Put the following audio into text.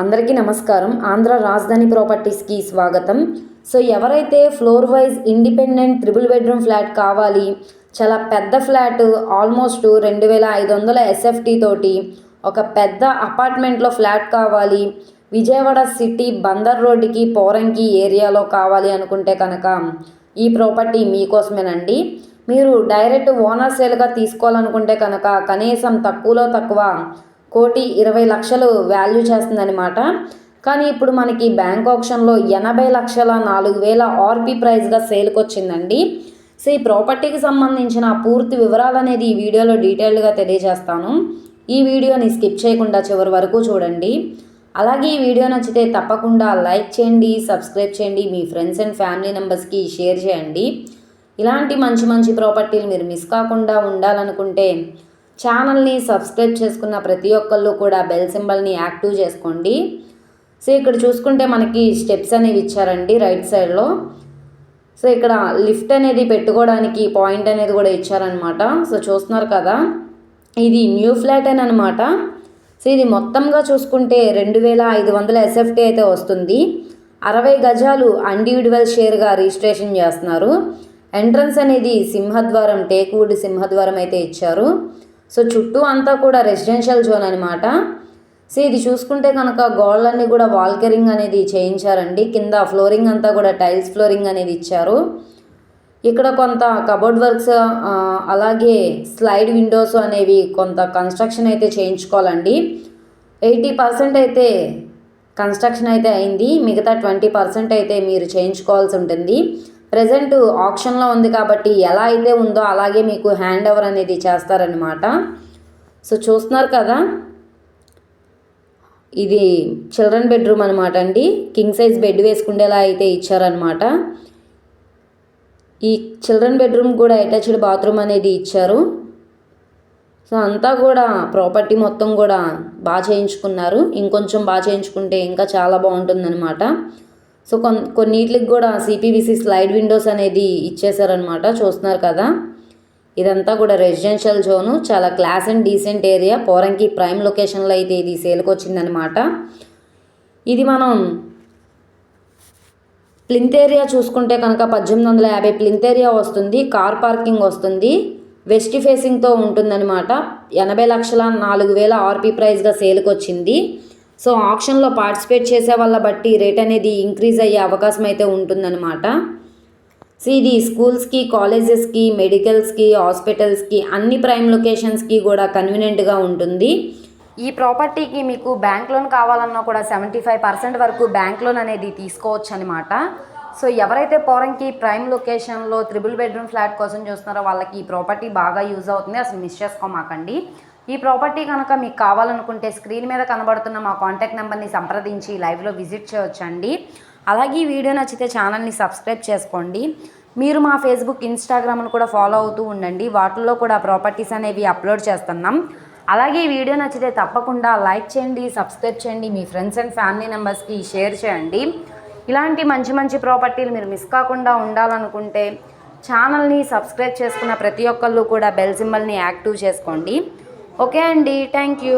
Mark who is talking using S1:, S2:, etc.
S1: అందరికీ నమస్కారం. ఆంధ్ర రాజధాని ప్రాపర్టీస్కి స్వాగతం. సో ఎవరైతే floor wise independent triple bedroom flat కావాలి చాలా పెద్ద ఫ్లాట్ ఆల్మోస్ట్ రెండు వేల ఐదు వందల ఎస్ఎఫ్టీ తోటి ఒక పెద్ద అపార్ట్మెంట్లో ఫ్లాట్ కావాలి విజయవాడ సిటీ బందర్ రోడ్డుకి పోరంకి ఏరియాలో కావాలి అనుకుంటే కనుక ఈ ప్రాపర్టీ మీకోసమేనండి. మీరు డైరెక్ట్ ఓనర్ సేల్గా తీసుకోవాలనుకుంటే కనుక కనీసం తక్కువలో తక్కువ కోటి ఇరవై లక్షలు వాల్యూ చేస్తుందన్నమాట. కానీ ఇప్పుడు మనకి బ్యాంక్ ఆప్షన్లో ఎనభై లక్షల నాలుగు వేల ఆర్పీ ప్రైస్గా సేల్కి వచ్చిందండి సో ఈ ప్రాపర్టీకి సంబంధించిన పూర్తి వివరాలు అనేది ఈ వీడియోలో డీటెయిల్డ్గా తెలియజేస్తాను. ఈ వీడియోని స్కిప్ చేయకుండా చివరి వరకు చూడండి. అలాగే ఈ వీడియో నచ్చితే తప్పకుండా లైక్ చేయండి సబ్స్క్రైబ్ చేయండి మీ ఫ్రెండ్స్ అండ్ ఫ్యామిలీ మెంబర్స్కి షేర్ చేయండి. ఇలాంటి మంచి మంచి ప్రాపర్టీలు మీరు మిస్ కాకుండా ఉండాలనుకుంటే ఛానల్ని సబ్స్క్రైబ్ చేసుకున్న ప్రతి ఒక్కళ్ళు కూడా బెల్ సింబల్ని యాక్టివ్ చేసుకోండి. సో ఇక్కడ చూసుకుంటే మనకి స్టెప్స్ అనేవి ఇచ్చారండి రైట్ సైడ్లో. సో ఇక్కడ లిఫ్ట్ అనేది పెట్టుకోవడానికి పాయింట్ అనేది కూడా ఇచ్చారనమాట సో చూస్తున్నారు కదా ఇది న్యూ ఫ్లాట్ అని అనమాట సో ఇది మొత్తంగా చూసుకుంటే రెండు వేల ఐదు వందల ఎస్ఎఫ్టీ అయితే వస్తుంది. అరవై గజాలు ఇండివిజువల్ షేర్గా రిజిస్ట్రేషన్ చేస్తున్నారు. ఎంట్రన్స్ అనేది సింహద్వారం టేక్వుడ్ సింహద్వారం అయితే ఇచ్చారు. సో చుట్టూ అంతా కూడా రెసిడెన్షియల్ జోన్ అనమాట సో ఇది చూసుకుంటే కనుక గోడలన్నీ కూడా వాల్కెరింగ్ అనేది చేయించారండి. కింద ఫ్లోరింగ్ అంతా కూడా టైల్స్ ఫ్లోరింగ్ అనేది ఇచ్చారు. ఇక్కడ కొంత కబోర్డ్ వర్క్స్ అలాగే స్లైడ్ విండోస్ అనేవి కొంత కన్స్ట్రక్షన్ అయితే చేయించుకోవాలండి. ఎయిటీ పర్సెంట్ అయితే కన్స్ట్రక్షన్ అయితే అయింది. మిగతా ట్వంటీ పర్సెంట్ అయితే మీరు చేయించుకోవాల్సి ఉంటుంది. ప్రజెంట్ ఆప్షన్లో ఉంది కాబట్టి ఎలా అయితే ఉందో అలాగే మీకు హ్యాండ్ ఓవర్ అనేది చేస్తారనమాట సో చూస్తున్నారు కదా ఇది చిల్డ్రన్ బెడ్రూమ్ అనమాట అండి. కింగ్ సైజ్ బెడ్ వేసుకుండేలా అయితే ఇచ్చారనమాట ఈ చిల్డ్రన్ బెడ్రూమ్ కూడా అటాచ్డ్ బాత్రూమ్ అనేది ఇచ్చారు. సో అంతా కూడా ప్రాపర్టీ మొత్తం కూడా బాగా చేయించుకున్నారు. ఇంకొంచెం బాగా చేయించుకుంటే ఇంకా చాలా బాగుంటుందన్నమాట. సో కొన్ కొన్నిటికి కూడా సిపివిసి స్లైడ్ విండోస్ అనేది ఇచ్చేసారనమాట చూస్తున్నారు కదా? ఇదంతా కూడా రెసిడెన్షియల్ జోను చాలా class and decent area Poranki prime లొకేషన్లో అయితే ఇది సేల్కి వచ్చిందనమాట ఇది మనం ప్లింత్ ఏరియా చూసుకుంటే కనుక పద్దెనిమిది వందల యాభై ప్లింత్ ఏరియా వస్తుంది కార్ పార్కింగ్ వస్తుంది వెస్ట్ ఫేసింగ్తో ఉంటుందన్నమాట. ఎనభై లక్షల నాలుగు వేల ఆర్పీ ప్రైస్గా సేల్కి వచ్చింది. సో ఆప్షన్లో పార్టిసిపేట్ చేసే వాళ్ళ బట్టి రేట్ అనేది ఇంక్రీజ్ అయ్యే అవకాశం అయితే ఉంటుందన్నమాట. సో ఇది స్కూల్స్కి కాలేజెస్కి మెడికల్స్కి హాస్పిటల్స్కి అన్ని ప్రైమ్ లొకేషన్స్కి కూడా కన్వీనియంట్గా ఉంటుంది. ఈ ప్రాపర్టీకి మీకు బ్యాంక్ లోన్ కావాలన్నా కూడా సెవెంటీ ఫైవ్ పర్సెంట్ వరకు బ్యాంక్ లోన్ అనేది తీసుకోవచ్చు అనమాట సో ఎవరైతే పోరంకి ప్రైమ్ లొకేషన్లో త్రిబుల్ బెడ్రూమ్ ఫ్లాట్ కోసం చూస్తున్నారో వాళ్ళకి ఈ ప్రాపర్టీ బాగా యూజ్ అవుతుంది. అసలు మిస్ చేసుకోమాకండి. ఈ ప్రాపర్టీ కనుక మీకు కావాలనుకుంటే స్క్రీన్ మీద కనబడుతున్న మా కాంటాక్ట్ నెంబర్ని సంప్రదించి లైవ్లో విజిట్ చేయొచ్చండి. అలాగే ఈ వీడియో నచ్చితే ఛానల్ని సబ్స్క్రైబ్ చేసుకోండి. మీరు మా ఫేస్బుక్ ఇన్స్టాగ్రామ్ను కూడా ఫాలో అవుతూ ఉండండి. వాటిల్లో కూడా ప్రాపర్టీస్ అనేవి అప్లోడ్ చేస్తున్నాం. అలాగే ఈ వీడియో నచ్చితే తప్పకుండా లైక్ చేయండి సబ్స్క్రైబ్ చేయండి మీ ఫ్రెండ్స్ అండ్ ఫ్యామిలీ మెంబర్స్కి షేర్ చేయండి. ఇలాంటి మంచి మంచి ప్రాపర్టీలు మీరు మిస్ కాకుండా ఉండాలనుకుంటే ఛానల్ని సబ్స్క్రైబ్ చేసుకున్న ప్రతి ఒక్కళ్ళు కూడా బెల్ సింబల్ని యాక్టివ్ చేసుకోండి. ఓకే అండి థ్యాంక్ యూ